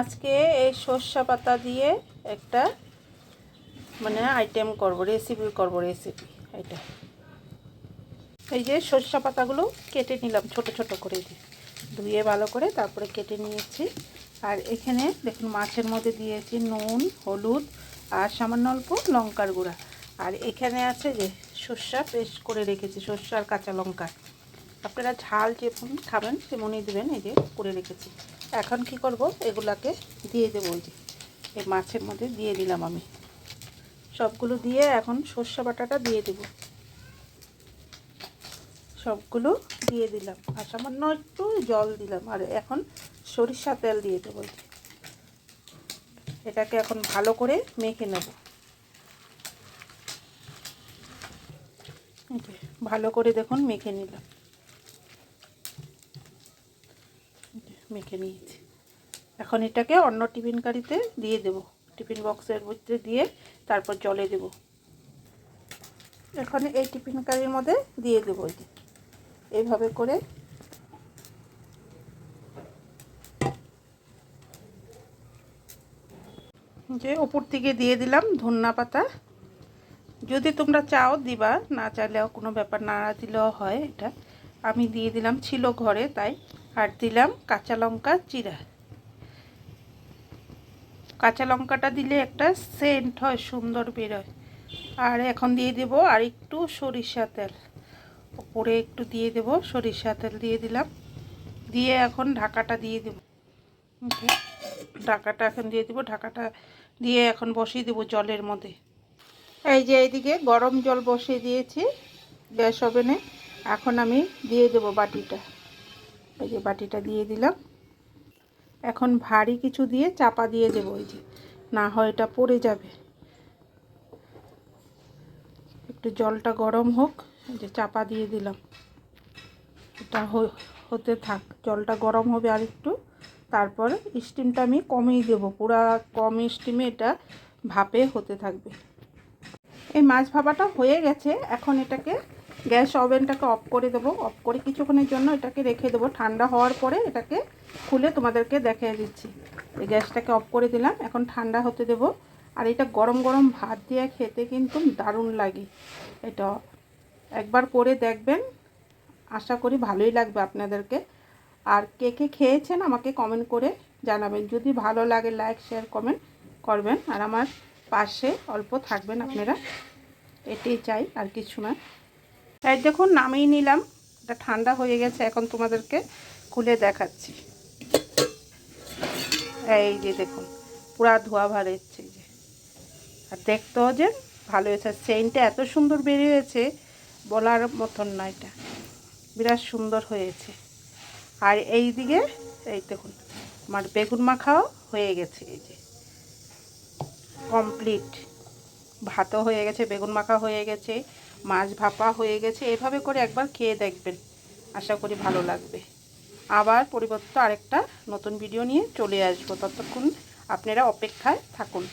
আজকে এই সর্ষা পাতা দিয়ে একটা মানে আইটেম করব রেসিপি করব রেসিপি এটা এই যে সর্ষা পাতাগুলো কেটে নিলাম, ছোট ছোট করে দিয়ে। ধুয়ে ভালো করে তারপরে কেটে নিয়েছি। আর এখানে দেখুন, মাছের মধ্যে দিয়েছি নুন, হলুদ আর সামান্য অল্প লঙ্কার গুঁড়া। আর এখানে আছে যে সর্ষা পেস্ট করে রেখেছি, সর্ষা আর কাঁচা লঙ্কা। আপনারা ঝাল যেমন খাবেন, তেমনই দেবেন, এই যে করে রেখেছি। এখন কি করব? এগুলাকে দিয়ে দেবো ওই যে, এই মাছের মধ্যে দিয়ে দিলাম আমি। সবগুলো দিয়ে এখন সর্ষা বাটাটা দিয়ে দেব। সবগুলো দিয়ে দিলাম। আর সামান্য একটু জল দিলাম। আর এখন সরিষা তেল দিয়ে দেবো এটাকে এখন ভালো করে মেখে নেব। ভালো করে দেখুন মেখে নিলাম। মেখে নিয়েছি। এখন এটাকে অন্য টিফিন কারিতে দিয়ে দেব। টিফিন বক্সের মধ্যে দিয়ে তারপর জলে দেব। এখন এই টিফিন কারির মধ্যে দিয়ে দেবো এইভাবে করে যে ওপর থেকে দিয়ে দিলাম ধন্যা পাতা। যদি তোমরা চাও দিবা, না চাইলেও কোনো ব্যাপার না দিলেও হয় এটা। আমি দিয়ে দিলাম ছিল ঘরে, তাই আর দিলাম কাঁচা লঙ্কা চিরা কাঁচা লঙ্কাটা দিলে একটা সেন্ট হয়, সুন্দর বেরোয় আর এখন দিয়ে দেব আর একটু সরিষা তেল। ওপরে একটু দিয়ে দেব সরিষা তেল দিয়ে দিলাম। দিয়ে এখন ঢাকাটা দিয়ে দেব। ঢাকাটা এখন দিয়ে দেবো। ঢাকাটা দিয়ে এখন বসিয়ে দেবো জলের মধ্যে। এই যে এইদিকে গরম জল বসিয়ে দিয়েছি গ্যাস ওভেনে। এখন আমি দিয়ে দেবো বাটিটা। এই যে বাটিটা দিয়ে দিলাম। এখন ভারী কিছু দিয়ে চাপা দিয়ে দেবো ওই যে, না হয় এটা পড়ে যাবে। একটু জলটা গরম হোক যে চাপা দিয়ে দিলাম। এটা হতে থাক, জলটা গরম হবে আর একটু তারপর স্টিমটা আমি কমিয়ে দেবো, পুরা কম স্টিমে এটা ভাপে হতে থাকবে। এই মাছ ভাপাটা হয়ে গেছে, এখন এটাকে গ্যাস ওভেনটাকে অফ করে দেবো। অফ করে কিছুক্ষণের জন্য এটাকে রেখে দেবো। ঠান্ডা হওয়ার পরে এটাকে খুলে তোমাদেরকে দেখিয়ে দিচ্ছি। এই গ্যাসটাকে অফ করে দিলাম। এখন ঠান্ডা হতে দেবো। আর এটা গরম গরম ভাত দিয়ে খেতে কিন্তু দারুণ লাগে। এটা একবার করে দেখবেন। আশা করি ভালোই লাগবে আপনাদেরকে। আর কে কে খেয়েছেন আমাকে কমেন্ট করে জানাবেন। যদি ভালো লাগে, লাইক, শেয়ার, কমেন্ট করবেন। আর আমার পাশে অল্প থাকবেন আপনারা। এটাই চাই, আর কিছু না। এই দেখুন, নামিয়ে নিলাম। এটা ঠান্ডা হয়ে গেছে, এখন তোমাদেরকে খুলে দেখাচ্ছি। এই যে দেখুন, পুরা ধোয়া ভার এসছে যে। আর দেখতেও যে ভালো হয়েছে। চেইনটা এত সুন্দর বেরিয়েছে, বলার মতন না এটা। বিরাট সুন্দর হয়েছে। আর এই দিকে এই দেখুন, আমার বেগুন মাখাও হয়ে গেছে এই যে। কমপ্লিট ভাতও হয়ে গেছে, বেগুন মাখা হয়ে গেছে, মাছ ভাপা হয়ে গেছে, এভাবে করে একবার খেয়ে দেখবেন। আশা করি ভালো লাগবে। আবার পরিবর্তে আরেকটা নতুন ভিডিও নিয়ে চলে আসব। ততক্ষণ আপনারা অপেক্ষায় থাকুন।